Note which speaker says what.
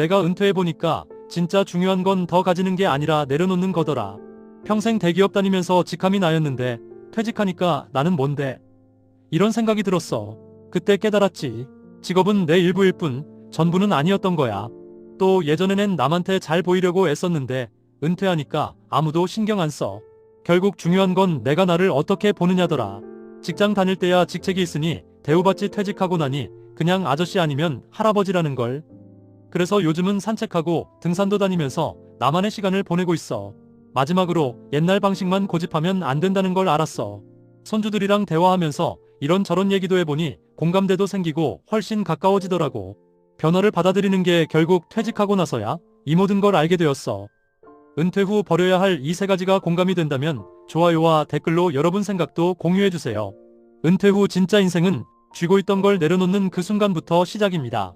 Speaker 1: 내가 은퇴해보니까 진짜 중요한 건 더 가지는 게 아니라 내려놓는 거더라. 평생 대기업 다니면서 직함이 나였는데 퇴직하니까 나는 뭔데? 이런 생각이 들었어. 그때 깨달았지. 직업은 내 일부일 뿐 전부는 아니었던 거야. 또 예전에는 남한테 잘 보이려고 애썼는데 은퇴하니까 아무도 신경 안 써. 결국 중요한 건 내가 나를 어떻게 보느냐더라. 직장 다닐 때야 직책이 있으니 대우받지 퇴직하고 나니 그냥 아저씨 아니면 할아버지라는 걸. 그래서 요즘은 산책하고 등산도 다니면서 나만의 시간을 보내고 있어. 마지막으로 옛날 방식만 고집하면 안 된다는 걸 알았어. 손주들이랑 대화하면서 이런저런 얘기도 해보니 공감대도 생기고 훨씬 가까워지더라고. 변화를 받아들이는 게 결국 퇴직하고 나서야 이 모든 걸 알게 되었어. 은퇴 후 버려야 할 이 세 가지가 공감이 된다면 좋아요와 댓글로 여러분 생각도 공유해주세요. 은퇴 후 진짜 인생은 쥐고 있던 걸 내려놓는 그 순간부터 시작입니다.